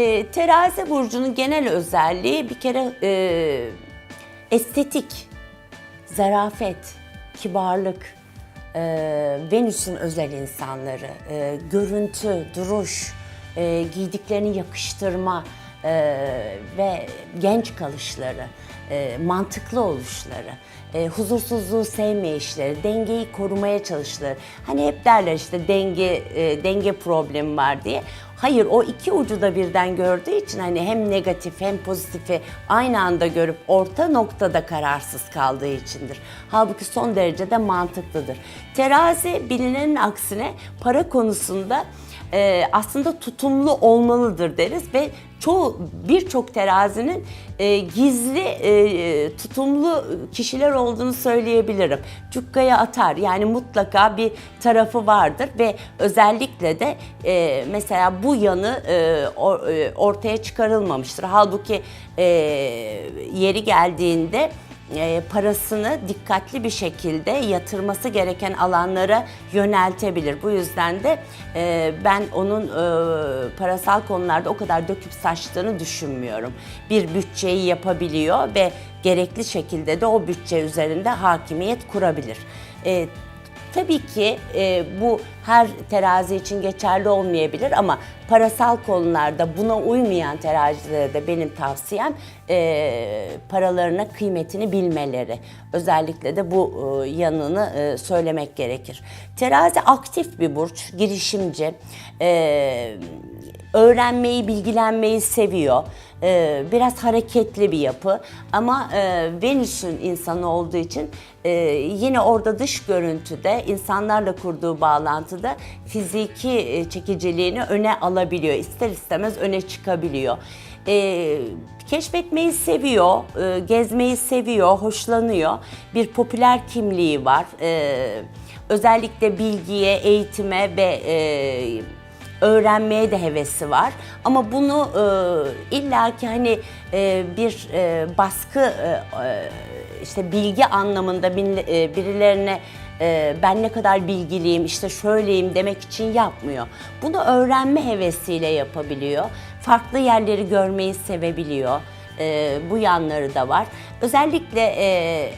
E, terazi burcunun genel özelliği bir kere e, estetik, zarafet, kibarlık, e, Venüs'ün özel insanları, e, görüntü, duruş, e, giydiklerini yakıştırma e, ve genç kalışları, e, mantıklı oluşları, e, huzursuzluğu sevmeyişleri, dengeyi korumaya çalışları. Hani hep derler işte denge e, denge problemi var diye. Hayır o iki ucu da birden gördüğü için hani hem negatif hem pozitifi aynı anda görüp orta noktada kararsız kaldığı içindir. Halbuki son derece de mantıklıdır. Terazi bilinenin aksine para konusunda e, aslında tutumlu olmalıdır deriz ve çoğu birçok terazinin e, gizli e, tutumlu kişiler olduğunu söyleyebilirim. Cukkaya atar yani mutlaka bir tarafı vardır ve özellikle de e, mesela bu yanı e, or- e, ortaya çıkarılmamıştır. Halbuki e, yeri geldiğinde e, parasını dikkatli bir şekilde yatırması gereken alanlara yöneltebilir. Bu yüzden de e, ben onun e, parasal konularda o kadar döküp saçtığını düşünmüyorum. Bir bütçeyi yapabiliyor ve gerekli şekilde de o bütçe üzerinde hakimiyet kurabilir. Tabii ki e, bu her terazi için geçerli olmayabilir ama parasal konularda buna uymayan terazilere de benim tavsiyem e, paralarına kıymetini bilmeleri. Özellikle de bu e, yanını e, söylemek gerekir. Terazi aktif bir burç, girişimci, e, öğrenmeyi, bilgilenmeyi seviyor. Ee, biraz hareketli bir yapı ama e, Venüs'ün insanı olduğu için e, yine orada dış görüntüde insanlarla kurduğu bağlantıda fiziki e, çekiciliğini öne alabiliyor. İster istemez öne çıkabiliyor. E, keşfetmeyi seviyor, e, gezmeyi seviyor, hoşlanıyor. Bir popüler kimliği var. E, özellikle bilgiye, eğitime ve e, öğrenmeye de hevesi var. Ama bunu e, illaki hani e, bir e, baskı e, e, işte bilgi anlamında e, birilerine e, ben ne kadar bilgiliyim işte şöyleyim demek için yapmıyor. Bunu öğrenme hevesiyle yapabiliyor. Farklı yerleri görmeyi sevebiliyor. E, bu yanları da var. Özellikle e,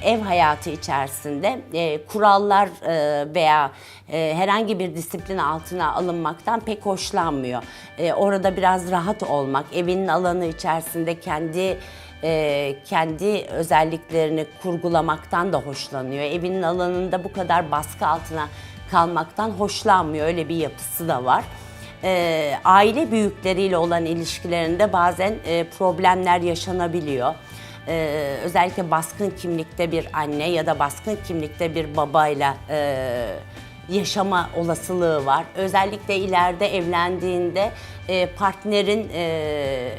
ev hayatı içerisinde e, kurallar e, veya e, herhangi bir disiplin altına alınmaktan pek hoşlanmıyor. E, orada biraz rahat olmak, evinin alanı içerisinde kendi e, kendi özelliklerini kurgulamaktan da hoşlanıyor. Evinin alanında bu kadar baskı altına kalmaktan hoşlanmıyor. Öyle bir yapısı da var e, aile büyükleriyle olan ilişkilerinde bazen e, problemler yaşanabiliyor. E, özellikle baskın kimlikte bir anne ya da baskın kimlikte bir babayla e, yaşama olasılığı var. Özellikle ileride evlendiğinde e, partnerin e,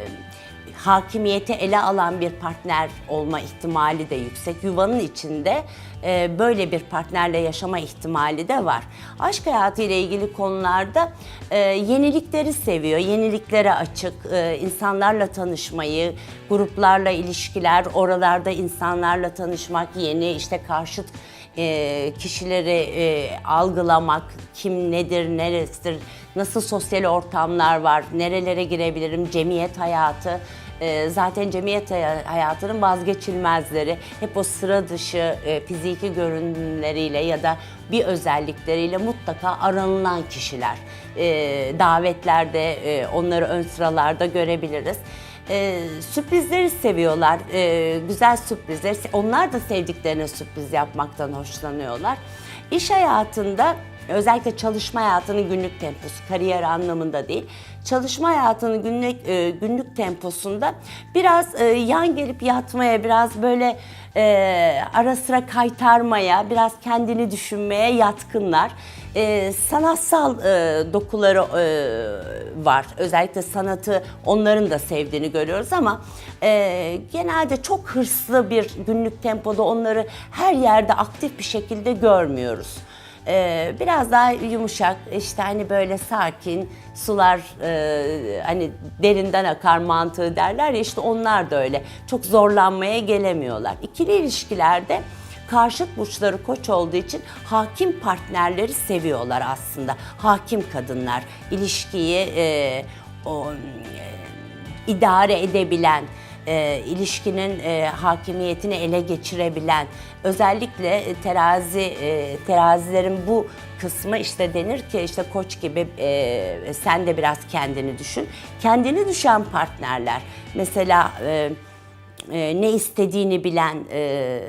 hakimiyeti ele alan bir partner olma ihtimali de yüksek. Yuvanın içinde e, böyle bir partnerle yaşama ihtimali de var. Aşk hayatı ile ilgili konularda e, yenilikleri seviyor, yeniliklere açık, e, insanlarla tanışmayı, gruplarla ilişkiler, oralarda insanlarla tanışmak, yeni işte karşıt e, kişileri e, algılamak, kim nedir, neresidir, nasıl sosyal ortamlar var, nerelere girebilirim, cemiyet hayatı. E, zaten cemiyet hay- hayatının vazgeçilmezleri. Hep o sıra dışı e, fiziki görünümleriyle ya da bir özellikleriyle mutlaka aranılan kişiler. E, davetlerde e, onları ön sıralarda görebiliriz. Ee, sürprizleri seviyorlar, ee, güzel sürprizler. Onlar da sevdiklerine sürpriz yapmaktan hoşlanıyorlar. İş hayatında özellikle çalışma hayatının günlük temposu, kariyer anlamında değil, çalışma hayatının günlük e, günlük temposunda biraz e, yan gelip yatmaya, biraz böyle e, ara sıra kaytarmaya, biraz kendini düşünmeye yatkınlar. E, sanatsal e, dokuları e, var. Özellikle sanatı onların da sevdiğini görüyoruz ama e, genelde çok hırslı bir günlük tempoda onları her yerde aktif bir şekilde görmüyoruz. Ee, biraz daha yumuşak, işte hani böyle sakin, sular e, hani derinden akar mantığı derler ya işte onlar da öyle. Çok zorlanmaya gelemiyorlar. İkili ilişkilerde karşıt burçları koç olduğu için hakim partnerleri seviyorlar aslında. Hakim kadınlar ilişkiyi e, o, e, idare edebilen, e, ilişkinin e, hakimiyetini ele geçirebilen, özellikle e, terazi e, terazilerin bu kısmı işte denir ki işte koç gibi e, sen de biraz kendini düşün. Kendini düşen partnerler mesela e, e, ne istediğini bilen, e,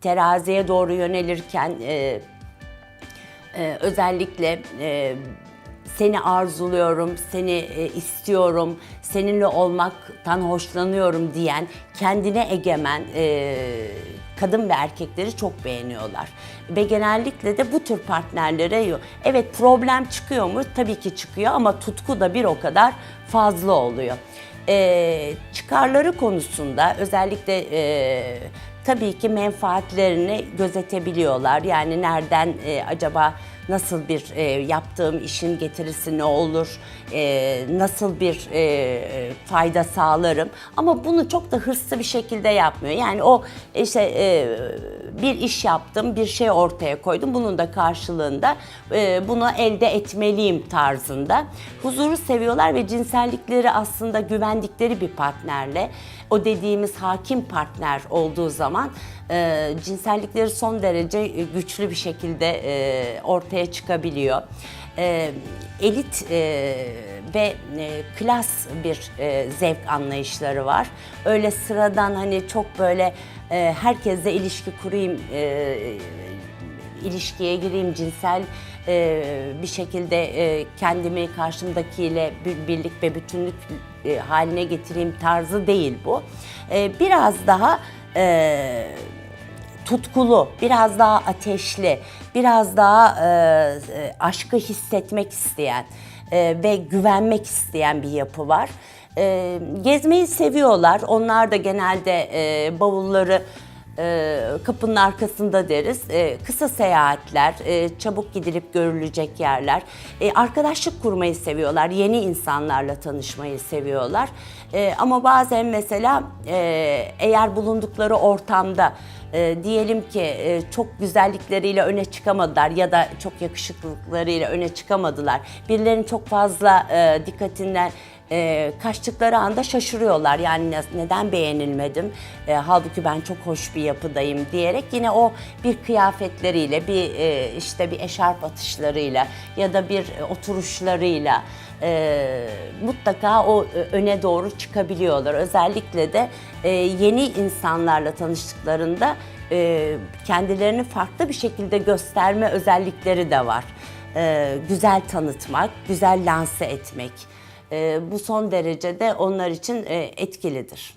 teraziye doğru yönelirken e, e, özellikle e, seni arzuluyorum, seni e, istiyorum, seninle olmaktan hoşlanıyorum diyen kendine egemen e, kadın ve erkekleri çok beğeniyorlar. Ve genellikle de bu tür partnerlere. Evet problem çıkıyor mu? Tabii ki çıkıyor ama tutku da bir o kadar fazla oluyor. E, çıkarları konusunda özellikle tabii ki menfaatlerini gözetebiliyorlar. Yani nereden e, acaba nasıl bir e, yaptığım işin getirisi ne olur, e, nasıl bir e, fayda sağlarım. Ama bunu çok da hırslı bir şekilde yapmıyor. Yani o işte e, bir iş yaptım, bir şey ortaya koydum. Bunun da karşılığında e, bunu elde etmeliyim tarzında. Huzuru seviyorlar ve cinsellikleri aslında güvendikleri bir partnerle o dediğimiz hakim partner olduğu zaman e, cinsellikleri son derece e, güçlü bir şekilde e, ortaya çıkabiliyor. E, elit e, ve e, klas bir e, zevk anlayışları var. Öyle sıradan hani çok böyle e, herkesle ilişki kurayım, e, ilişkiye gireyim, cinsel e, bir şekilde e, kendimi karşımdakiyle bir birlik ve bütünlük e, haline getireyim tarzı değil bu. E, biraz daha e, tutkulu, biraz daha ateşli, biraz daha e, e, aşkı hissetmek isteyen e, ve güvenmek isteyen bir yapı var. E, gezmeyi seviyorlar. Onlar da genelde e, bavulları e, kapının arkasında deriz. E, kısa seyahatler, e, çabuk gidilip görülecek yerler. E, arkadaşlık kurmayı seviyorlar. Yeni insanlarla tanışmayı seviyorlar. E, ama bazen mesela e, eğer bulundukları ortamda e, diyelim ki e, çok güzellikleriyle öne çıkamadılar ya da çok yakışıklılıklarıyla öne çıkamadılar. Birilerinin çok fazla e, dikkatinden e, kaçtıkları anda şaşırıyorlar. Yani ne- neden beğenilmedim? E, halbuki ben çok hoş bir yapıdayım diyerek yine o bir kıyafetleriyle, bir e, işte bir eşarp atışlarıyla ya da bir oturuşlarıyla e, mutlaka o e, öne doğru çıkabiliyorlar. Özellikle de e, yeni insanlarla tanıştıklarında e, kendilerini farklı bir şekilde gösterme özellikleri de var. E, güzel tanıtmak, güzel lanse etmek. E, bu son derecede onlar için e, etkilidir.